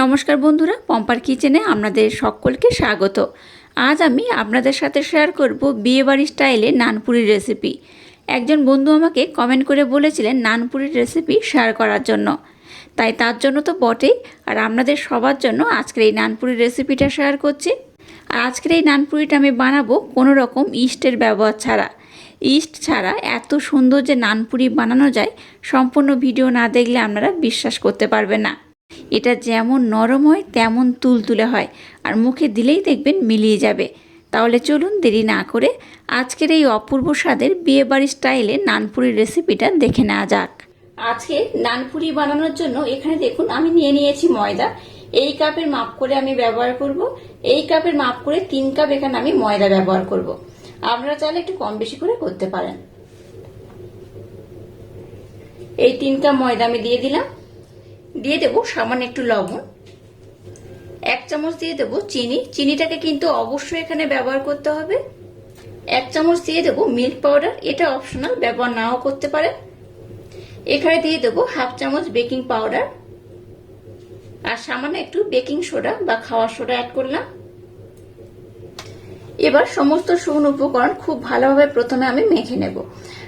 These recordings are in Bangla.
নমস্কার বন্ধুরা, পম্পার কিচেনে আপনাদের সকলকে স্বাগত। আজ আমি আপনাদের সাথে শেয়ার করব বিয়েবাড়ি স্টাইলে নানপুরির রেসিপি একজন বন্ধু আমাকে কমেন্ট করে বলেছিলেন নানপুরির রেসিপি শেয়ার করার জন্য। তাই তার জন্য তো বটেই, আর আপনাদের সবার জন্য আজকের এই নানপুরির রেসিপিটা শেয়ার করছি। আর আজকের এই নানপুরিটা আমি বানাবো কোনো রকম ইস্টের ব্যবহার ছাড়া। ইস্ট ছাড়া এত সুন্দর যে নানপুরি বানানো যায়, সম্পূর্ণ ভিডিও না দেখলে আপনারা বিশ্বাস করতে পারবেন না। এটা যেমন নরম হয়, তেমন তুলতুলে হয়। আর মুখে দিলেই দেখবেন মিলিয়ে যাবে। তাহলে চলুন দেরি না করে আজকের এই অপূর্ব স্বাদের বিয়েবাড়ি স্টাইলে নানপুরির রেসিপিটা দেখে নেওয়া যাক। আজকে নানপুরি বানানোর জন্য এখানে দেখুন আমি নিয়ে নিয়েছি ময়দা। এই কাপের মাপ করে আমি ব্যবহার করব। এই কাপের মাপ করে তিন কাপ এখানে আমি ময়দা ব্যবহার করব। আপনারা চাইলে একটু কম বেশি করে করতে পারেন। এই তিন কাপ ময়দা আমি দিয়ে দিলাম। দিয়ে দেবো সামান্য একটু লবণ। এক চামচ দিয়ে দেবো চিনি। চিনিটাকে কিন্তু অবশ্যই এখানে ব্যবহার করতে হবে। এক চামচ দিয়ে দেবো মিল্ক পাউডার। এটা অপশনাল, ব্যবহার নাও করতে পারে এখানে দিয়ে দেবো হাফ চামচ বেকিং পাউডার। আর সামান্য একটু বেকিং সোডা বা খাওয়ার সোডা অ্যাড করলাম। এবার সমস্ত শুকনো উপকরণ খুব ভালোভাবে প্রথমে আমি মেখে নেব।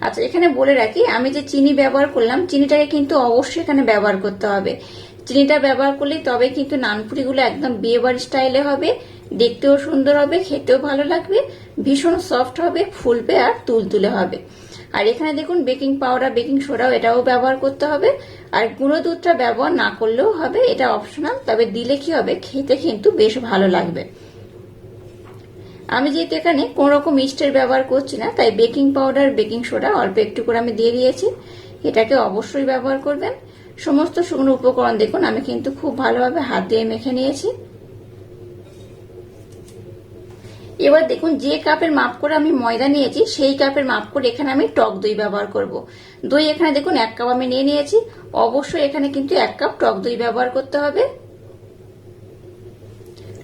আচ্ছা এখানে বলে রাখি, আমি যে চিনি ব্যবহার করলাম, চিনিটাকে কিন্তু অবশ্যই এখানে ব্যবহার করতে হবে। চিনিটা ব্যবহার করলে তবে কিন্তু নানপুরিগুলো একদম বিয়েবাড়ি স্টাইলে হবে, দেখতেও সুন্দর হবে, খেতেও ভালো লাগবে, ভীষণ সফট হবে, ফুলবে আর তুলতুলে হবে। আর এখানে দেখুন, বেকিং পাউডার, বেকিং সোডাও এটাও ব্যবহার করতে হবে। আর গুঁড়ো দুধটা ব্যবহার না করলেও হবে, এটা অপশনাল তবে দিলে কি হবে, খেতে কিন্তু বেশ ভালো লাগবে। আমি যেহেতু এখানে কোন রকম ইস্টের ব্যবহার করছি না, তাই বেকিং পাউডার, বেকিং সোডা অল্প একটু করে আমি দিয়ে দিয়েছি। এটাকে অবশ্যই ব্যবহার করবেন। সমস্ত শুকনো উপকরণ দেখুন, আমি কিন্তু খুব ভালোভাবে হাত দিয়ে মেখে নিয়েছি। এবার দেখুন, যে কাপের মাপ করে আমি ময়দা নিয়েছি, সেই কাপের মাপ করে এখানে আমি টক দই ব্যবহার করব। দই এখানে দেখুন, এক কাপ আমি নিয়ে নিয়েছি। অবশ্যই এখানে কিন্তু এক কাপ টক দই ব্যবহার করতে হবে।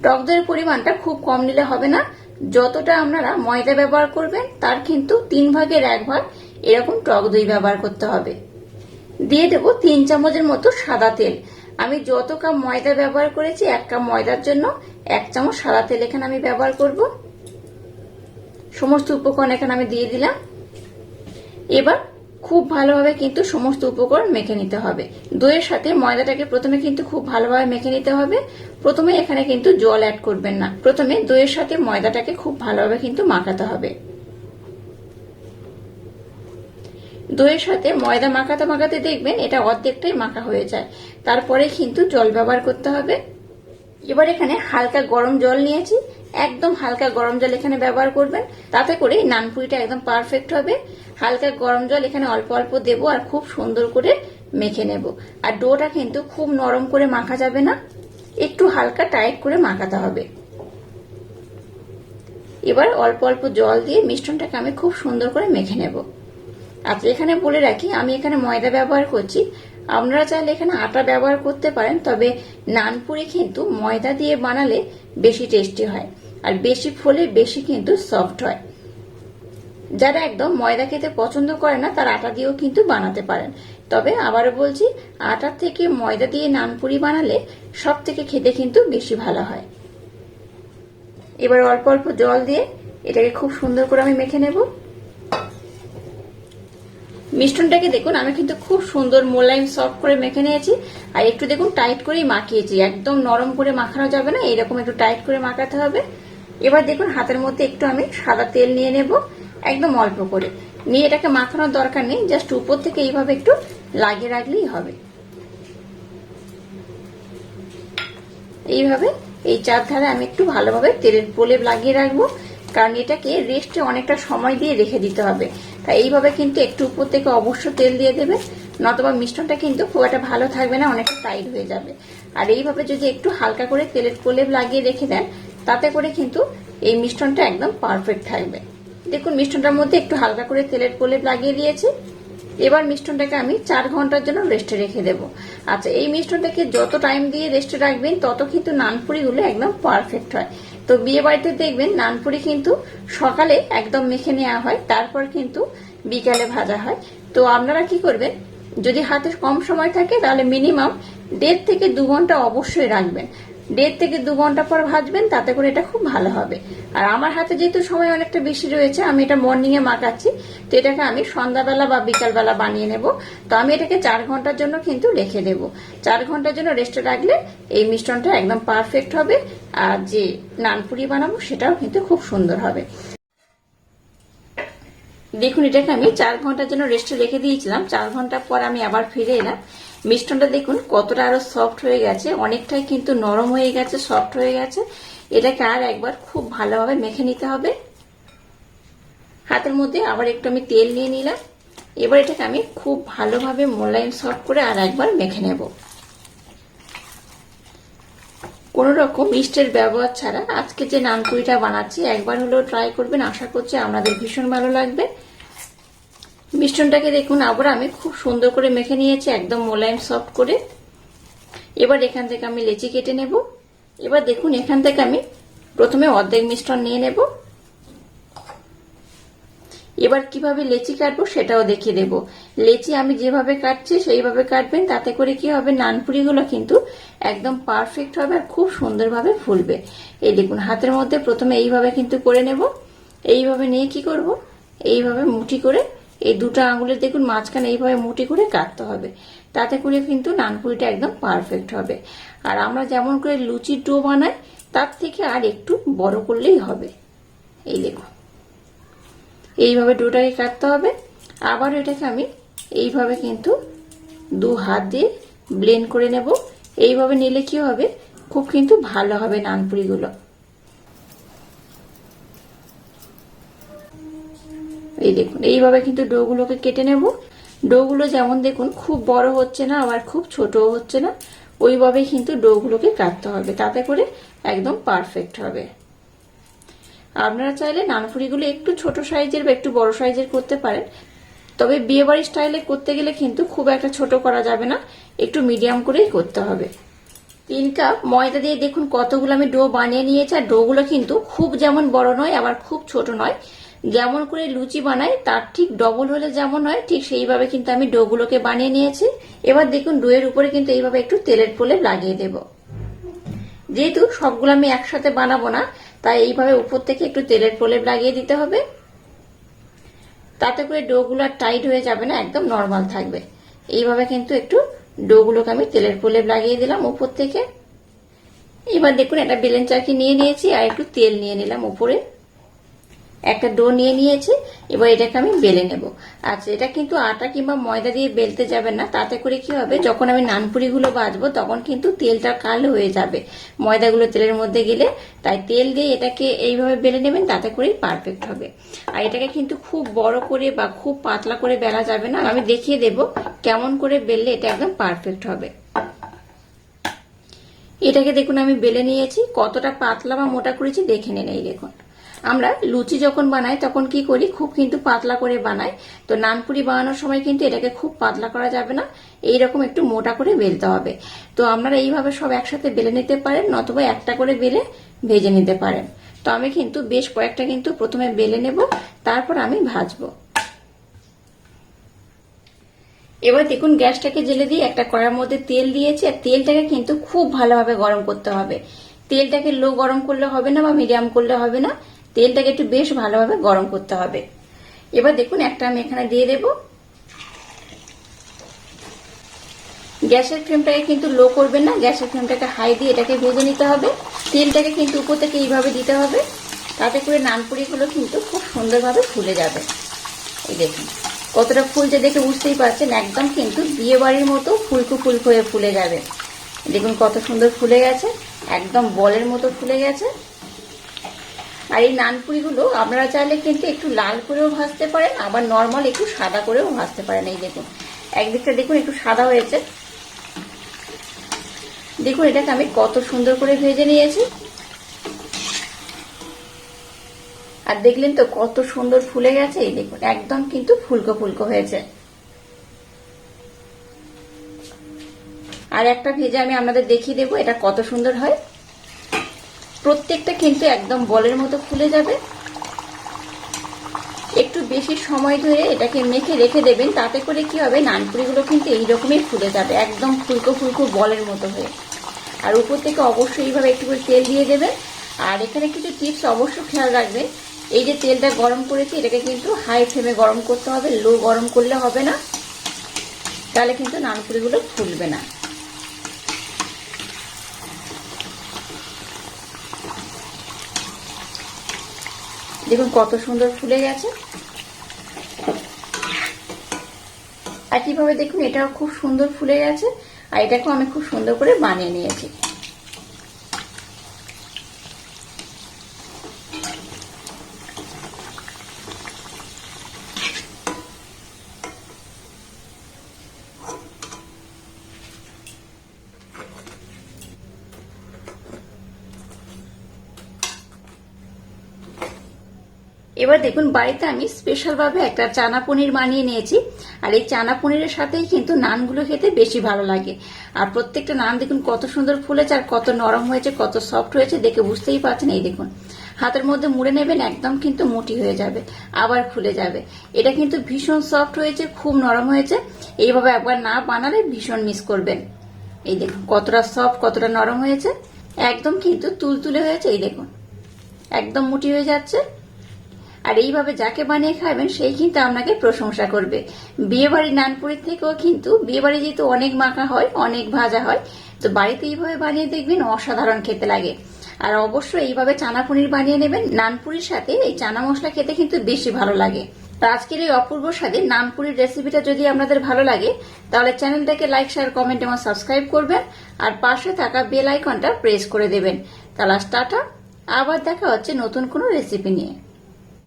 টক দইয়ের পরিমাণটা খুব কম নিলে হবে না। যতটা আপনারা ময়দা ব্যবহার করবেন, তার কিন্তু তিন ভাগের এক ভাগ এরকম টক দই ব্যবহার করতে হবে। দিয়ে দেব তিন চামচের মতো সাদা তেল। আমি যত কাপ ময়দা ব্যবহার করেছি, এক কাপ ময়দার জন্য এক চামচ সাদা তেল এখানে আমি ব্যবহার করব। সমস্ত উপকরণ এখানে আমি দিয়ে দিলাম। এবার খুব ভালোভাবে কিন্তু সমস্ত উপকরণ মেখে নিতে হবে। দইয়ের সাথে ময়দাটাকে প্রথমে কিন্তু খুব ভালোভাবে মেখে নিতে হবে। প্রথমে এখানে কিন্তু জল অ্যাড করবেন না। প্রথমে দইয়ের সাথে ময়দাটাকে খুব ভালোভাবে কিন্তু মাখাতে হবে। দইয়ের সাথে ময়দা মাখাতে মাখাতে দেখবেন এটা অর্ধেকটাই মাখা হয়ে যায়। তারপরে কিন্তু জল ব্যবহার করতে হবে। এবার এখানে হালকা গরম জল নিয়েছি। একদম হালকা গরম জল এখানে ব্যবহার করবেন। তাতে করে নানপুরিটা একদম পারফেক্ট হবে। হালকা গরম জল এখানে অল্প অল্প দেবো আর খুব সুন্দর করে মেখে নেব। আর ডোটা কিন্তু খুব নরম করে মাখা যাবে না। একটু হালকা টাইট করে মাখাতে হবে। এবার অল্প অল্প জল দিয়ে মিশ্রণটাকে আমি খুব সুন্দর করে মেখে নেব। আচ্ছা এখানে বলে রাখি, আমি এখানে ময়দা ব্যবহার করছি। আপনারা চাইলে এখানে আটা ব্যবহার করতে পারেন, তবে নানপুরি কিন্তু ময়দা দিয়ে বানালে বেশি টেস্টি হয় আর বেশি ফলে বেশি কিন্তু সফট হয়। যারা একদম ময়দা খেতে পছন্দ করে না, তার আটা দিয়েও কিন্তু বানাতে পারেন। তবে আবারও বলছি আটার থেকে ময়দা দিয়ে নানপুরি বানালে সব থেকে খেতে কিন্তু বেশি ভালো হয়। এবার অল্প অল্প জল দিয়ে এটাকে খুব সুন্দর করে আমি মেখে নেব। মিষ্টনটাকে দেখুন, আমি কিন্তু খুব সুন্দর মোলায়েম সফট করে মেখে নিয়েছি। আর একটু দেখুন টাইট করেই মাখিয়েছি। একদম নরম করে মাখানো যাবে না, এরকম একটু টাইট করে মাখাতে হবে। এবার দেখুন, হাতের মধ্যে একটু আমি সাদা তেল নিয়ে নেব, একদম অল্প করে। নিয়ে এটাকে মাখানোর দরকার নেই জাস্ট উপর থেকে এইভাবে একটু লাগিয়ে রাখলেই হবে। এইভাবে এই চার ধারে আমি একটু ভালোভাবে তেলের প্রলেপ লাগিয়ে রাখব, কারণ এটাকে রেস্টে অনেকটা সময় দিয়ে রেখে দিতে হবে। তাই এইভাবে কিন্তু একটু উপর থেকে অবশ্য তেল দিয়ে দেবে, নতবা মিশ্রণটা কিন্তু খুব একটা ভালো থাকবে না, অনেকটা টাইট হয়ে যাবে। আর এইভাবে যদি একটু হালকা করে তেলের প্রলেপ লাগিয়ে রেখে দেন, তাতে করে কিন্তু এই মিশ্রণটা একদম পারফেক্ট থাকবে। দেখুন মিষ্টনটার মধ্যে একটু হালকা করে তেলের প্রলেপ লাগিয়ে দিয়েছি। এবার মিষ্টনটাকে আমি চার ঘণ্টার জন্য রেস্টে রেখে দেবো। আচ্ছা এই মিষ্টনটাকে যত টাইম দিয়ে রেস্টে রাখবেন, তত কিন্তু নানপুরিগুলো একদম পারফেক্ট হয়। তো বিয়ে বাড়িতে দেখবেন, নানপুরি কিন্তু সকালে একদম মেখে নেওয়া হয়, তারপর কিন্তু বিকালে ভাজা হয়। তো আপনারা কি করবেন, যদি হাতে কম সময় থাকে তাহলে মিনিমাম দেড় থেকে দু ঘণ্টা অবশ্যই রাখবেন। দেড় থেকে দু ঘণ্টা পর ভাজবেন, তাতে করে এটা খুব ভালো হবে। আর আমার হাতে যেহেতু সময় অনেকটা বেশি রয়েছে, আমি এটা মর্নিং এ মাখাচ্ছি, তো এটাকে আমি সন্ধ্যাবেলা বা বিকালবেলা বানিয়ে নেব। তো আমি এটাকে চার ঘণ্টার জন্য কিন্তু রেখে দেব। চার ঘণ্টার জন্য রেস্টে রাখলে এই মিশ্রণটা একদম পারফেক্ট হবে, আর যে নানপুরি বানাবো সেটাও কিন্তু খুব সুন্দর হবে। দেখুন, এটাকে আমি চার ঘণ্টার জন্য রেস্টে রেখে দিয়েছিলাম। চার ঘণ্টা পর আমি আবার ফিরে এলাম। মিষ্টনটা দেখুন, কতটা আরও সফট হয়ে গেছে, অনেকটাই কিন্তু নরম হয়ে গেছে সফট হয়ে গেছে। এটাকে আর একবার খুব ভালোভাবে মেখে নিতে হবে। হাতের মধ্যে আবার একটু আমি তেল নিয়ে নিলাম। এবার এটাকে আমি খুব ভালোভাবে মোলায়েম সফট করে আর একবার মেখে নেব। কোনো রকম ইস্টের ব্যবহার ছাড়া আজকে যে নানকুড়িটা বানাচ্ছি, একবার হলেও ট্রাই করবেন। আশা করছি আপনাদের ভীষণ ভালো লাগবে। মিষ্টনটাকে দেখুন, আবার আমি খুব সুন্দর করে মেখে নিয়েছি, একদম মোলায়েম সফট করে। এবার এখান থেকে আমি লেচি কেটে নেব। এবার দেখুন, এখান থেকে আমি প্রথমে অর্ধেক মিষ্টন নিয়ে নেব। এবার কীভাবে লেচি কাটবো সেটাও দেখিয়ে দেব। লেচি আমি যেভাবে কাটছি সেইভাবে কাটবেন, তাতে করে কি হবে, নানপুরিগুলো কিন্তু একদম পারফেক্ট হবে আর খুব সুন্দরভাবে ফুলবে। এই দেখুন, হাতের মধ্যে প্রথমে এইভাবে কিন্তু করে নেব। এইভাবে নিয়ে কি করব? এইভাবে মুঠি করে এই দুটো আঙুলের দেখুন মাঝখানে এইভাবে মুটি করে কাটতে হবে। তাতে করে কিন্তু নানপুরিটা একদম পারফেক্ট হবে। আর আমরা যেমন করে লুচির ডো বানাই, তার থেকে আর একটু বড় করলেই হবে। এই দেখুন। এইভাবে ডোটাকে কাটতে হবে। আবার এটাকে আমি এইভাবে কিন্তু দু হাত দিয়ে ব্লেন্ড করে নেব। এইভাবে নিলে কি হবে? খুব কিন্তু ভালো হবে নানপুরিগুলো এই দেখুন, এইভাবে কিন্তু ডোগুলোকে কেটে নেব। ডোগুলো যেমন দেখুন, খুব বড় হচ্ছে না, আবার খুব ছোটও হচ্ছে না। ওইভাবে কিন্তু ডোগুলোকে কাটতে হবে, তাতে করে একদম পারফেক্ট হবে। আপনারা চাইলে নানপুরিগুলো একটু ছোট সাইজের বা একটু বড় সাইজের করতে পারেন। তবে বিয়েবাড়ির স্টাইলে করতে গেলে কিন্তু খুব একটা ছোট করা যাবে না, একটু মিডিয়াম করেই করতে হবে। তিন কাপ ময়দা দিয়ে দেখুন কতগুলো আমি ডো বানিয়ে নিয়েছি, আর ডোগুলো কিন্তু খুব যেমন বড় নয়, আবার খুব ছোট নয়। যেমন করে লুচি বানাই, তার ঠিক ডবল হলে যেমন হয়, ঠিক সেইভাবে কিন্তু আমি ডোগুলোকে বানিয়ে নিয়েছি। এবার দেখুন, ডোয়ের উপরে কিন্তু এইভাবে একটু তেলের প্রলেপ লাগিয়ে দেব। যেহেতু সবগুলো আমি একসাথে বানাবো না, তাই এইভাবে উপর থেকে একটু তেলের প্রলেপ লাগিয়ে দিতে হবে। তাতে করে ডোগুলো আর টাইট হয়ে যাবে না, একদম নর্মাল থাকবে। এইভাবে কিন্তু একটু ডোগুলোকে আমি তেলের প্রলেপ লাগিয়ে দিলাম উপর থেকে। এবার দেখুন, একটা বেলেন চাকি নিয়ে নিয়েছি আর একটু তেল নিয়ে নিলাম উপরে। একটা ডো নিয়ে নিয়েছি, এবার এটাকে আমি বেলে নেব। আচ্ছা এটা কিন্তু আটা কিংবা ময়দা দিয়ে বেলতে যাবে না, তাতে করে কি হবে, যখন আমি নানপুরিগুলো বাজবো, তখন কিন্তু তেলটা কালো হয়ে যাবে। ময়দাগুলো তেলের মধ্যে গেলে, তাই তেল দিয়ে এটাকে এইভাবে বেলে নেবেন, তাতে করেই পারফেক্ট হবে। আর এটাকে কিন্তু খুব বড় করে বা খুব পাতলা করে বেলা যাবে না, আমি দেখিয়ে দেব কেমন করে বেললে এটা একদম পারফেক্ট হবে। এটাকে দেখুন, আমি বেলে নিয়েছি, কতটা পাতলা বা মোটা করেছি, দেখে নেন, এই দেখুন। আমরা লুচি যখন বানাই, তখন কি করি? খুব কিন্তু পাতলা করে বানাই। তো নানপুরি বানানোর সময় কিন্তু এটাকে খুব পাতলা করা যাবে না। এইরকম একটু মোটা করে বেলতে হবে। তো আপনারা এইভাবে সব একসাথে বেলে নিতে পারেন, নতুবা একটা করে বেলে ভেজে নিতে পারেন। তো আমি কিন্তু বেশ কয়েকটা কিন্তু প্রথমে বেলে নেব, তারপর আমি ভাজবো। এবার দেখুন, গ্যাসটাকে জেলে দিয়ে একটা কড়ার মধ্যে তেল দিয়েছি। আর তেলটাকে কিন্তু খুব ভালোভাবে গরম করতে হবে। তেলটাকে লো গরম করলে হবে না বা মিডিয়াম করলে হবে না। তেলটাকে একটু বেশ ভালোভাবে গরম করতে হবে। এবার দেখুন, একটা আমি এখানে দিয়ে দেব। গ্যাসের ফ্লেমটাকে কিন্তু লো করবেন না। গ্যাসের ফ্লেমটাকে হাই দিয়ে এটাকে ভেজে নিতে হবে। তেলটাকে কিন্তু উপর থেকে এইভাবে দিতে হবে। তাতে করে নানপুরিগুলো কিন্তু খুব সুন্দরভাবে ফুলে যাবে। এই দেখুন, কতটা ফুলছে দেখে বুঝতেই পারছেন, একদম কিন্তু বিয়ে বাড়ির মতো ফুলকু ফুলকু হয়ে ফুলে যাবে। দেখুন কত সুন্দর ফুলে গেছে, একদম বলের মতো ফুলে গেছে। আর এই নানপুরিগুলো আপনারা চাইলে কিন্তু একটু লাল করেও ভাজতে পারেন, আবার নর্মাল একটু সাদা করেও ভাজতে পারেন। এই দেখুন, একদিকটা দেখুন একটু সাদা হয়েছে। দেখুন এটাকে আমি কত সুন্দর করে ভেজে নিয়েছি। আর দেখলেন তো কত সুন্দর ফুলে গেছে, এই দেখুন, একদম কিন্তু ফুলকো ফুলকো হয়েছে। আর একটা ভেজে আমি আপনাদের দেখিয়ে দেবো এটা কত সুন্দর হয়। প্রত্যেকটা কিন্তু একদম বলের মতো ফুলে যাবে। একটু বেশি সময় ধরে এটাকে মেখে রেখে দেবেন, তাতে করে কি হবে, নানপুরিগুলো কিন্তু এইরকমই ফুলে যাবে, একদম ফুলকো ফুলকো বলের মতো হয়ে। আর উপর থেকে অবশ্যই এইভাবে একটু করে তেল দিয়ে দেবেন। আর এখানে কিছু টিপস অবশ্যই খেয়াল রাখবেন, এই যে তেলটা গরম করেছি, এটাকে কিন্তু হাই ফ্লেমে গরম করতে হবে লো গরম করলে হবে না, তাহলে কিন্তু নানপুরিগুলো ফুলবে না। দেখুন কত সুন্দর ফুলে গেছে। একইভাবে দেখুন, এটাও খুব সুন্দর ফুলে গেছে। আর এটাকেও আমি খুব সুন্দর করে বানিয়ে নিয়েছি। এবার দেখুন, বাড়িতে আমি স্পেশালভাবে একটা চানা পনির বানিয়ে নিয়েছি। আর এই চানা পনিরের সাথেই কিন্তু নানগুলো খেতে বেশি ভালো লাগে। আর প্রত্যেকটা নান দেখুন, কত সুন্দর ফুলেছে আর কত নরম হয়েছে, কত সফট হয়েছে, দেখে বুঝতেই পারছেন। এই দেখুন, হাতের মধ্যে মুড়ে নেবেন, একদম কিন্তু মুটি হয়ে যাবে, আবার খুলে যাবে। এটা কিন্তু ভীষণ সফট হয়েছে, খুব নরম হয়েছে। এইভাবে একবার না বানালে ভীষণ মিস করবেন। এই দেখুন, কতটা সফট কতটা নরম হয়েছে। একদম কিন্তু তুলতুলে হয়েছে, এই দেখুন। একদম মুটি হয়ে যাচ্ছে। আর এইভাবে যাকে বানিয়ে খাবেন সেই কিন্তু আপনাকে প্রশংসা করবে। বিয়ে বাড়ির নানপুরির থেকেও কিন্তু বিয়ে বাড়ি যেহেতু অনেক মাখা হয়, অনেক ভাজা হয়, তো বাড়িতে এইভাবে বানিয়ে দেখবেন অসাধারণ খেতে লাগে। আর অবশ্যই এইভাবে চানা পনির বানিয়ে নেবেন। নানপুরির সাথে এই চানা মশলা খেতে কিন্তু বেশি ভালো লাগে। আজকের এই অপূর্ব স্বাদে নানপুরির রেসিপিটা যদি আপনাদের ভালো লাগে, তাহলে চ্যানেলটাকে লাইক শেয়ার কমেন্ট এবং সাবস্ক্রাইব করবেন। আর পাশে থাকা বেল আইকনটা প্রেস করে দেবেন। তাহলে টাটা। আবার দেখা হচ্ছে নতুন কোনো রেসিপি নিয়ে।